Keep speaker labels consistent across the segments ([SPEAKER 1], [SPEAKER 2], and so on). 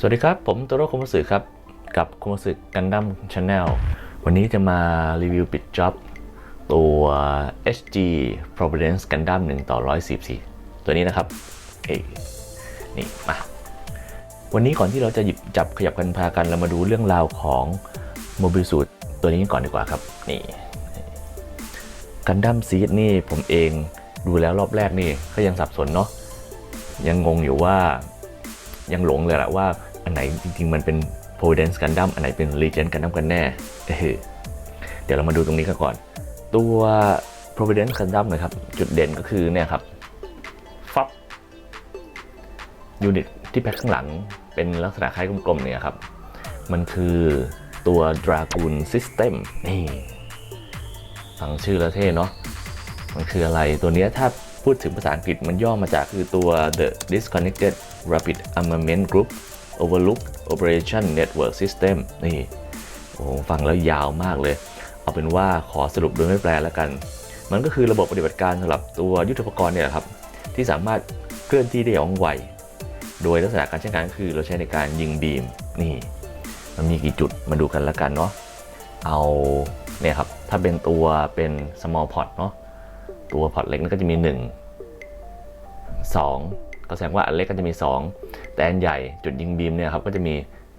[SPEAKER 1] สวัสดีครับ ผมโตโร่คมสึครับ กับคมสึกันดั้มชาแนลวันนี้จะมารีวิวปิดจ็อบตัว HG Providence Gundam 1 ต่อ 144 ตัวนี้นะครับเอ้นี่มาวันนี้ก่อนที่เราจะหยิบจับขยับกันพากันเรามาดูเรื่องราวของโมบิลสูตรตัวนี้ก่อนดีกว่าครับ นี่กันดั้มซีดนี่ผมเองดูแล้วรอบแรกนี่ก็ยังสับสนเนาะยังงงอยู่ว่ายังหลงเลยแหละว่า อันไหนจริง ๆ มันเป็น Providence Gundam อันไหนเป็น Legend Gundam กันแน่เออเดี๋ยวเรามาดูตรงนี้กันก่อน ตัว Providence Gundam นะครับ จุดเด่นก็คือเนี่ยครับฟับยูนิตที่แพ็คข้างหลังเป็นลักษณะคล้ายกลมๆเนี่ยครับ มันคือตัว Dragoon System นี่ฟังชื่อแล้วเท่เนาะมันคืออะไรตัวนี้ถ้าพูดถึงภาษาอังกฤษมันย่อมาจากคือตัว The Disconnected Rapid Armament Group Overlook Operation Network System นี่โอ้ฟังแล้วยาวมากเลย เอาเป็นว่าขอสรุปโดยไม่แปลแล้วกัน มันก็คือระบบปฏิบัติการสำหรับตัวยุทธปกรณ์เนี่ยครับ ที่สามารถเคลื่อนที่ได้อย่างไว โดยลักษณะการใช้งานก็คือเราใช้ในการยิงบีมนี่ มันมีกี่จุดมาดูกันละกันเนาะเอาเนี่ยครับ ถ้าเป็นตัวเป็น small pot เนาะตัวพอร์ตเล็กนั่นก็จะมี 1 2 ก็แสดงว่าอันเล็กก็จะมี 2 แต่อันใหญ่จุดยิงบีมเนี่ยครับก็จะมี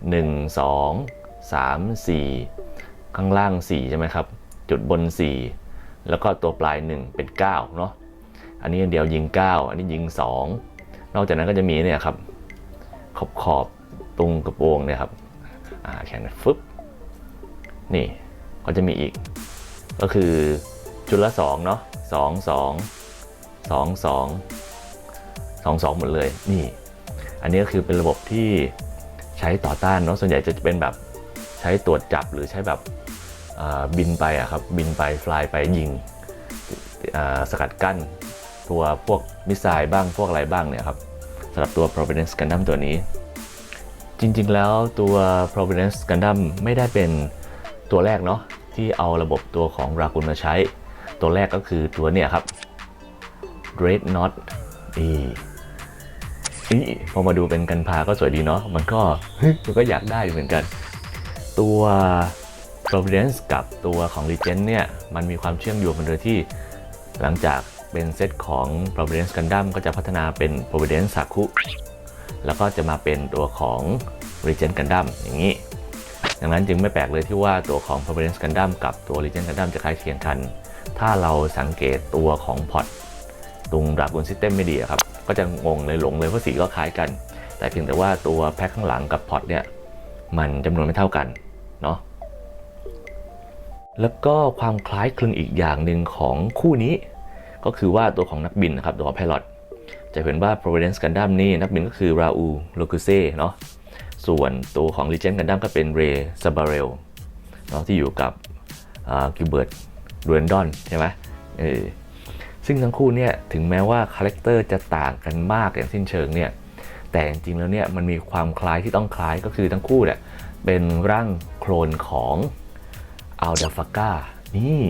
[SPEAKER 1] 1 2 3 4 ข้างล่าง 4 ใช่ไหมครับ จุดบน 4 แล้วก็ตัวปลาย 1 เป็น9เนาะอันนี้เดียวยิง 9 อันนี้ยิง 2 นอกจากนั้นก็จะมีเนี่ยครับขอบขอบตรงกระโปรงเนี่ยครับแขนฟึบนี่ก็จะมีอีก ก็คือจุดละ2เนาะสองส สองสองหมดเลยนี่ อันนี้ก็คือเป็นระบบที่ใช้ต่อต้านเนาะส่วนใหญ่จะเป็นแบบใช้ตรวจจับหรือใช้แบบบินไปอะครับบินไปฟลายไปยิงสกัดกั้นตัวพวกมิสไซล์บ้างพวกอะไรบ้างเนี่ยครับสำหรับตัว Providence Gundam ตัวนี้ จริงๆแล้วตัว Providence Gundam ไม่ได้เป็นตัวแรกเนาะที่เอาระบบตัวของรากุลมาใช้ ตัวแรกก็คือตัวเนี่ยครับ dreadnought นี่ นี่พอมาดูเป็นกันพาก็สวยดีเนาะมันก็มันก็อยากได้อยู่เหมือนกัน ตัว Providence กับตัวของ Legend เนี่ย มันมีความเชื่อมโยงกันโดยที่ หลังจากเป็นเซตของ Providence Gundam ก็จะพัฒนาเป็น Providence Saku แล้วก็จะมาเป็นตัวของ Legend Gundam อย่างนี้ ดังนั้นจึงไม่แปลกเลยที่ว่าตัวของ Providence Gundam กับตัว Legend Gundam จะคล้ายเคียงกัน ถ้าเราสังเกตตัวของพอร์ตตรงดาบกุนซิสเต็มไม่ดีอะครับ ก็จะงงเลยหลงเลยเพราะสีก็คล้ายกัน แต่เพียงแต่ว่าตัวแพ็คข้างหลังกับพอร์ตเนี่ยมันจำนวนไม่เท่ากันเนาะแล้วก็ความคล้ายคลึงอีกอย่างหนึ่งของคู่นี้ ก็คือว่าตัวของนักบินนะครับตัวของพ i ลอตจะเห็นว่า Providence Gundam นี่นักบินก็คือราอูโลคุเซ่เนาะส่วนตัวของ Legend Gundam ก็เป็นเรซาบาเรลเนาะที่อยู่กับกิลเบิร์ตดูเรนดอนใช่ไหมเออ ซึ่งทั้งคู่เนี่ยถึงแม้ว่าคาแรคเตอร์จะต่างกันมากอย่างสิ้นเชิงเนี่ยแต่จริงๆแล้วเนี่ยมันมีความคล้ายที่ต้องคล้ายก็คือทั้งคู่เนี่ยเป็นร่างโคลนของอัลดาฟาก้านี่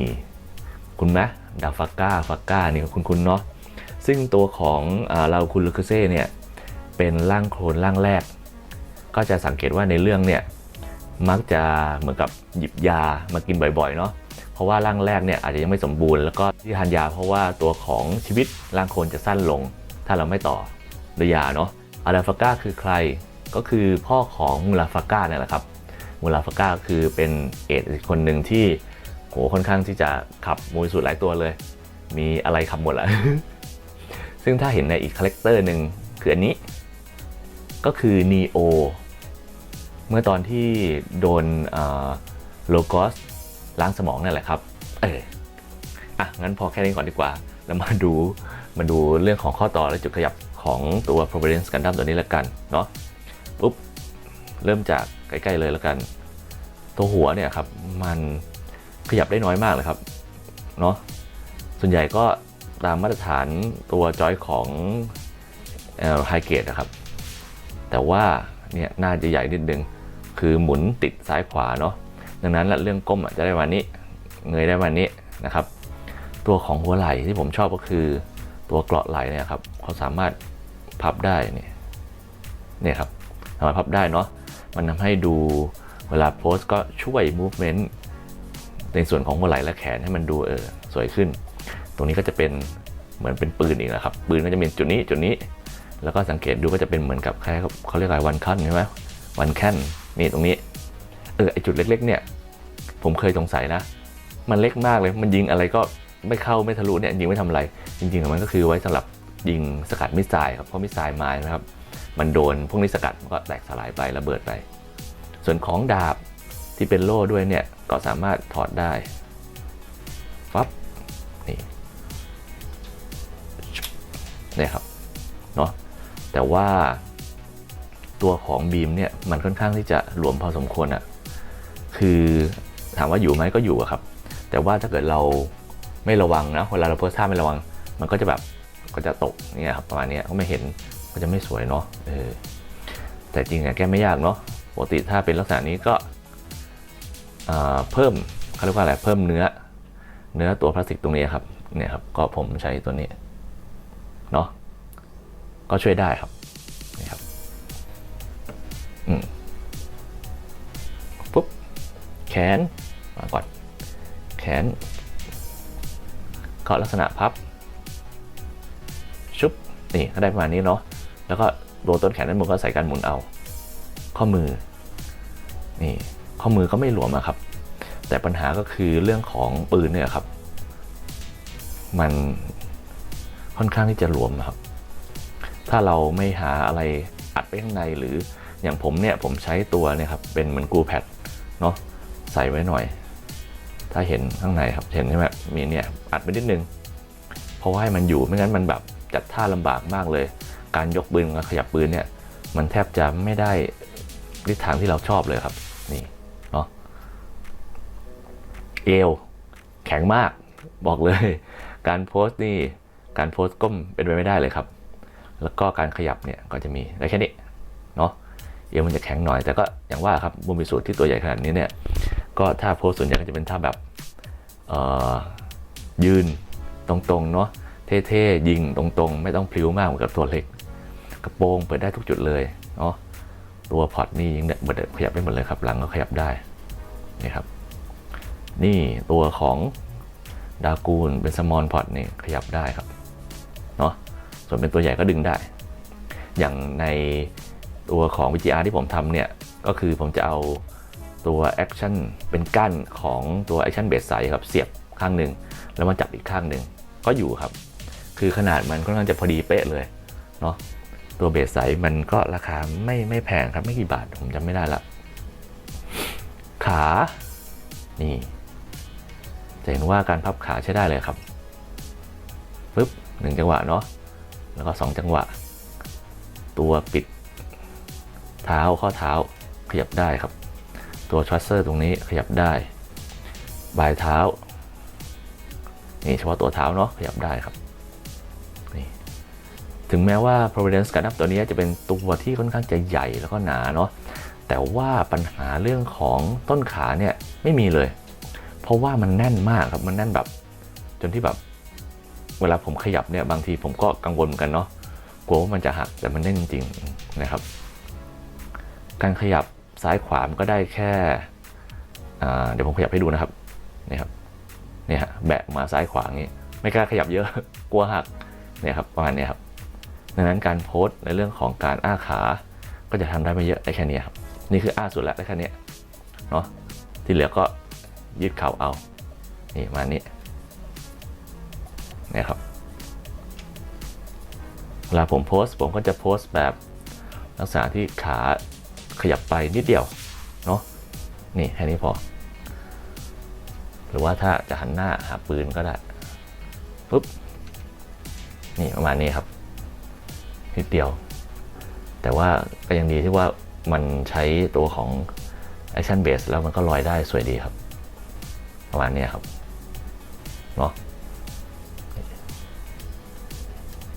[SPEAKER 1] คุณไหมดาฟาก้าฟาก้านี่คุณคุณเนาะซึ่งตัวของเราคุณลูคเซ่เนี่ยเป็นร่างโคลนร่างแรก ก็จะสังเกตว่าในเรื่องเนี่ยมักจะเหมือนกับหยิบยามากินบ่อยๆเนาะ ราะว่าร่างแรกเนี่ยอาจจะยังไม่สมบูรณ์แล้วก็ที่ทานยาเพราะว่าตัวของชีวิตร่างโคนจะสั้นลง ถ้าเราไม่ต่อด้วยยาเนาะอาราฟาก้าคือใครก็คือพ่อของมูลาฟาก้าเนี่ยแหละครับมูลาฟาก้าคือเป็นเอดคนหนึ่งที่โหค่อนข้างที่จะขับมูลสุดหลายตัวเลย มีอะไรขับหมดละซึ่งถ้าเห็นในอีกคาแรคเตอร์หนึ่งคืออันนี้ ก็คือ Neo เมื่อตอนที่โดนโลกอส ล้างสมองนั่นแหละครับ เอออะงั้นพอแค่นี้ก่อนดีกว่า แล้วมาดูมาดูเรื่องของข้อต่อและจุดขยับของตัว Providence Gundam ตัวนี้ละกันเนาะปุ๊บเริ่มจากใกล้ๆเลยละกัน ตัวหัวเนี่ยครับมันขยับได้น้อยมากเลยครับเนาะส่วนใหญ่ก็ตามมาตรฐานตัวจอยของไฮเกตนะครับ แต่ว่าเนี่ยน่าจะใหญ่นิดนึง คือหมุนติดซ้ายขวาเนาะ ดังนั้นเรื่องก้มจะได้วันนี้ เงยได้วันนี้นะครับ ตัวของหัวไหล่ที่ผมชอบก็คือตัวเกราะไหล่เนี่ยครับเขาสามารถพับได้เนี่ยเนี่ยครับสามารถพับได้เนาะมันทำให้ดูเวลาโพสก็ช่วย movement ในส่วนของหัวไหล่และแขนให้มันดูเออสวยขึ้น ตรงนี้ก็จะเป็นเหมือนเป็นปืนอีกนะครับ ปืนก็จะเป็นจุดนี้จุดนี้ แล้วก็สังเกตดูก็จะเป็นเหมือนกับคล้ายๆเขาเรียกอะไรวันคันใช่ไหมวันแคนนี่ตรงนี้ เออไอจุดเล็กๆเนี่ย ผมเคยสงสัยนะ มันเล็กมากเลย มันยิงอะไรก็ไม่เข้าไม่ทะลุเนี่ยยิงไม่ทำอะไร จริงๆมันก็คือไว้สำหรับยิงสกัดมิสไซล์ครับเพราะมิสไซล์มานะครับ มันโดนพวกนี้สกัดมันก็แตกสลายไประเบิดไป ส่วนของดาบที่เป็นโล่ด้วยเนี่ยก็สามารถถอดได้ฟับนี่นี่ครับเนาะแต่ว่าตัวของบีมเนี่ยมันค่อนข้างที่จะหลวมพอสมควรอะ คือถามว่าอยู่ไหมก็อยู่ครับ แต่ว่าถ้าเกิดเราไม่ระวังนะเวลาเราโพสท่าไม่ระวัง มันก็จะแบบก็จะตกเนี่ยครับประมาณนี้ก็ไม่เห็นก็จะไม่สวยเนาะเออแต่จริงอะแก้ไม่ยากเนาะปกติถ้าเป็นลักษณะนี้ก็เพิ่มเขาเรียกว่าอะไรเพิ่มเนื้อ เนื้อตัวพลาสติกตรงนี้ครับเนี่ยครับก็ผมใช้ตัวนี้เนาะก็ช่วยได้ครับนี่ครับอืมปุ๊บ แขนมาก่อนแขนก็ลักษณะพับ ชุบ นี่ก็ได้ประมาณนี้เนาะ แล้วก็ตัวต้นแขนด้านบนก็ใส่การหมุนเอา ข้อมือ นี่ ข้อมือก็ไม่หลวมอะครับ แต่ปัญหาก็คือเรื่องของปืนเนี่ยครับ มันค่อนข้างที่จะหลวมครับ ถ้าเราไม่หาอะไรอัดไปข้างในหรืออย่างผมเนี่ยผมใช้ตัวเนี่ยครับเป็นเหมือนกูแพดเนาะ ใส่ไว้หน่อย ถ้าเห็นข้างในครับเห็นใช่ไหมมีเนี่ยอัดไปนิดนึง เพราะว่าให้มันอยู่ไม่งั้นมันแบบจัดท่าลำบากมากเลย การยกปืนกับขยับปืนเนี่ย มันแทบจะไม่ได้ทิศทางที่เราชอบเลยครับ นี่เนาะเอวแข็งมากบอกเลย การโพสต์นี่การโพสต์ก้มเป็นไปไม่ได้เลยครับ แล้วก็การขยับเนี่ยก็จะมีได้แค่นี้เนาะเอวมันจะแข็งหน่อยแต่ก็อย่างว่าครับบุมบิสูตรที่ตัวใหญ่ขนาดนี้เนี่ย ก็ถ้าโพสส่วนใหญ่ก็จะเป็นท่าแบบยืนตรงๆเนาะเท่ๆยิงตรงๆ ไม่ต้องพลิ้วมากเหมือนกับตัวเล็ก กระโปรงเปิดได้ทุกจุดเลยเนาะตัวพอร์ตนี่ยิงเนี่ยเปิดขยับได้หมดเลยครับ หลังก็ขยับได้นี่ครับ นี่ตัวของดากูลเป็นสมอลพอร์ตนี่ขยับได้ครับเนาะส่วนเป็นตัวใหญ่ก็ดึงได้ อย่างในตัวของ VGR ที่ผมทำเนี่ย ก็คือผมจะเอา ตัวแอคชั่นเป็นก้านของตัวแอคชั่นเบสไซครับเสียบข้างหนึ่งแล้วมาจับอีกข้างหนึ่งก็อยู่ครับ คือขนาดมันค่อนข้าจะพอดีเป๊ะเลยเนาะตัวเบสไซมันก็ราคาไม่ไม่แพงครับไม่กี่บาทผมจำไม่ได้ละขานี่จะเห็นว่าการพับขาใช้ได้เลยครับปึ๊บหนึ่งจังหวะเนาะแล้วก็สองจังหวะ ตัวปิดเท้าข้อเท้าขยับได้ครับ ตัวทรัสเซอร์ตรงนี้ขยับได้บายเท้า นี่เฉพาะตัวเท้าเนาะขยับได้ครับนี่ถึงแม้ว่า Providence กันดับตัวนี้จะเป็นตัวที่ค่อนข้างจะใหญ่แล้วก็หนาเนาะแต่ว่าปัญหาเรื่องของต้นขาเนี่ยไม่มีเลย เพราะว่ามันแน่นมากครับมันแน่นแบบ จนที่แบบ เวลาผมขยับเนี่ยบางทีผมก็กังวลเหมือนกันเนาะกลัวว่ามันจะหักแต่มันแน่นจริงๆนะครับ การขยับ ซ้ายขวามันก็ได้แค่เดี๋ยวผมขยับให้ดูนะครับนี่ครับนี่ฮะแบะมาซ้ายขวาอย่างนี้ ไม่กล้าขยับเยอะกลัวหักเนี่ยครับประมาณนี้ครับดังนั้นการโพสต์ในเรื่องของการอ้าขาก็จะทำได้ไม่เยอะได้แค่นี้ครับนี่คืออ้าสุดแล้วได้แค่นี้เนาะที่เหลือก็ยืดเข่าเอานี่มานี้เนี่ยครับเวลาผมโพสต์ผมก็จะโพสต์แบบลักษณะที่ขา ขยับไปนิดเดียวเนาะนี่แค่นี้พอ หรือว่าถ้าจะหันหน้าหาปืนก็ได้ปุ๊บนี่ประมาณนี้ครับนิดเดียว แต่ว่าก็ยังดีที่ว่ามันใช้ตัวของ Action Base แล้วมันก็ลอยได้สวยดีครับ ประมาณนี้ครับเนาะ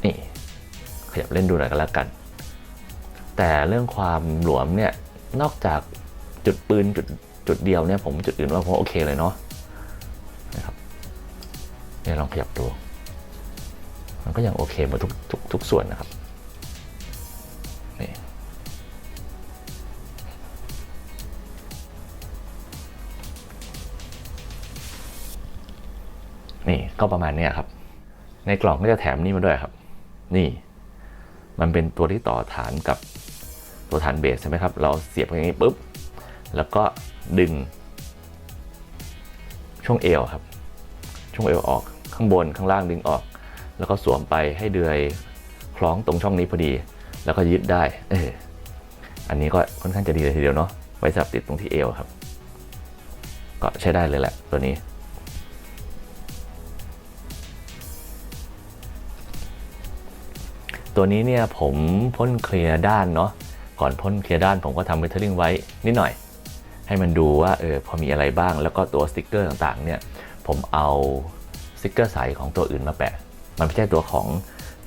[SPEAKER 1] นี่ ขยับเล่นดูหน่อยกันแล้วกัน แต่เรื่องความหลวมเนี่ยนอกจากจุดปืนจุดจุดเดียวเนี่ยผมจุดอื่นว่าผมโอเคเลยเนาะนะครับเนี่ยลองขยับดูมันก็ยังโอเคหมดทุกทุกทุกส่วนนะครับนี่นี่ก็ประมาณนี้ครับ ในกล่องก็จะแถมนี่มาด้วยครับ นี่ มันเป็นตัวที่ต่อฐานกับ ตัวฐานเบสใช่ไหมครับ เราเสียบอย่างนี้ปุ๊บ แล้วก็ดึง ช่วงเอวครับ ช่วงเอวออกข้างบนข้างล่างดึงออก แล้วก็สวมไปให้เดือยคล้องตรงช่องนี้พอดี แล้วก็ยึดได้เอออันนี้ก็ค่อนข้างจะดีเลยทีเดียวเนาะไว้สำหรับติดตรงที่เอวครับ ก็ใช้ได้เลยแหละตัวนี้ตัวนี้เนี่ยผมพ่นเคลียร์ด้านเนาะ ก่อนพ่นเคลียร์ด้านผมก็ทำเวทเทอร์ลิงไว้นิดหน่อย ให้มันดูว่าเออพอมีอะไรบ้าง แล้วก็ตัวสติกเกอร์ต่างๆเนี่ยผมเอาสติกเกอร์ใสของตัวอื่นมาแปะ มันไม่ใช่ตัวของ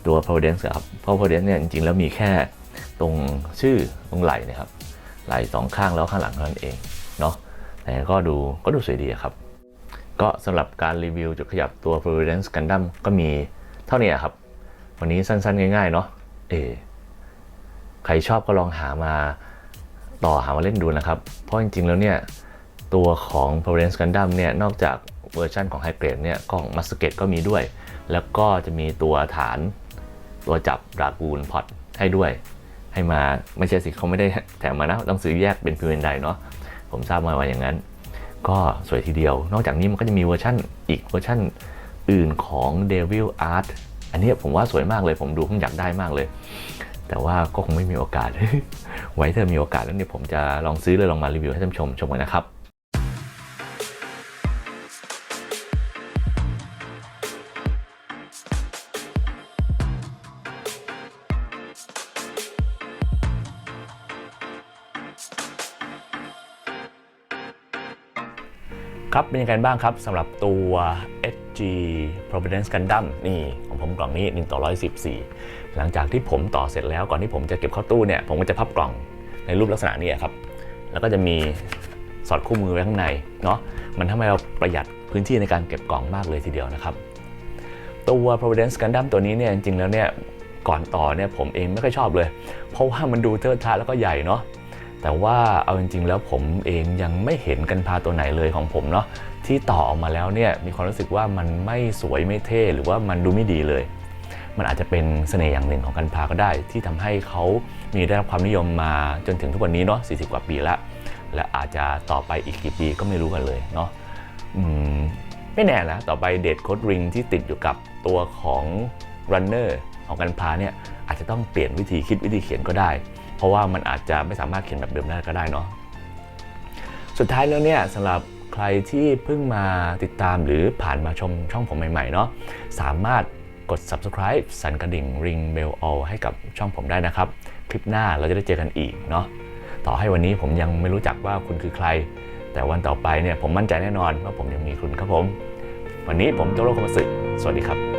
[SPEAKER 1] ตัว Providence ครับเพราะ Providence เนี่ยจริงๆแล้วมีแค่ตรงชื่อตรงไหล่นะครับไหล่สองข้างแล้วข้างหลังเท่านั้นเองเนาะแต่ก็ดูก็ดูสวยดีครับ ก็สำหรับการรีวิวจุดขยับตัว Providence Gundam ก็มีเท่านี้ครับ วันนี้สั้นๆ ง่ายๆ เนาะเออ ใครชอบก็ลองหามาต่อหามาเล่นดูนะครับ เพราะจริงๆแล้วเนี่ยตัวของ Providence Gundam เนี่ยนอกจากเวอร์ชันของ High Grade เนี่ยกล่องมัสเกตก็มีด้วย แล้วก็จะมีตัวฐานตัวจับดรากูลพอตให้ด้วย ให้มาไม่ใช่สิเขาไม่ได้แถมมานะต้องซื้อแยกเป็นพิวเอนไดเนาะผมทราบมาว่าอย่างนั้น ก็สวยทีเดียว นอกจากนี้มันก็จะมีเวอร์ชั่นอีกเวอร์ชั่นอื่นของ Devil Art อันนี้ผมว่าสวยมากเลยผมดูคงอยากได้มากเลย แต่ว่าก็คงไม่มีโอกาส ไว้ถ้ามีโอกาสแล้วเนี่ยผมจะลองซื้อเลยลองมารีวิวให้ท่านชมชมกันนะครับครับเป็นยังไงบ้างครับสำหรับตัว G Providence Gundam นี่ของผมกล่องนี้1ต่อ114 หลังจากที่ผมต่อเสร็จแล้วก่อนที่ผมจะเก็บเข้าตู้เนี่ยผมก็จะพับกล่องในรูปลักษณะนี้ครับ แล้วก็จะมีสอดคู่มือไว้ข้างในเนาะมันทำให้เราประหยัดพื้นที่ในการเก็บกล่องมากเลยทีเดียวนะครับ ตัว Providence Gundam ตัวนี้เนี่ยจริงๆแล้วเนี่ยก่อนต่อเนี่ยผมเองไม่ค่อยชอบเลย เพราะว่ามันดูเทิดทะแล้วก็ใหญ่เนาะแต่ว่าเอาจริงๆแล้วผมเองยังไม่เห็นกันพาตัวไหนเลยของผมเนาะ ที่ต่อออกมาแล้วเนี่ยมีความรู้สึกว่ามันไม่สวยไม่เท่หรือว่ามันดูไม่ดีเลย มันอาจจะเป็นเสน่ห์อย่างหนึ่งของกันพาก็ได้ ที่ทำให้เขามีได้รับความนิยมมาจนถึงทุกวันนี้เนาะ40 กว่าปีละและอาจจะต่อไปอีกกี่ปีก็ไม่รู้กันเลยเนาะไม่แน่นะต่อไปเดทโคดริงที่ติดอยู่กับตัวของ runner ของกันพาเนี่ยอาจจะต้องเปลี่ยนวิธีคิดวิธีเขียนก็ได้ เพราะว่ามันอาจจะไม่สามารถเขียนแบบเดิมได้ก็ได้เนาะสุดท้ายแล้วเนี่ยสำหรับ ใครที่เพิ่งมาติดตามหรือผ่านมาชมช่องผมใหม่ๆเนาะสามารถกด subscribe สั่นกระดิ่ง ring bell all ให้กับช่องผมได้นะครับ คลิปหน้าเราจะได้เจอกันอีกเนาะต่อให้วันนี้ผมยังไม่รู้จักว่าคุณคือใคร แต่วันต่อไปเนี่ยผมมั่นใจแน่นอนว่าผมยังมีคุณครับผม วันนี้ผมโตโรคมสึสวัสดีครับ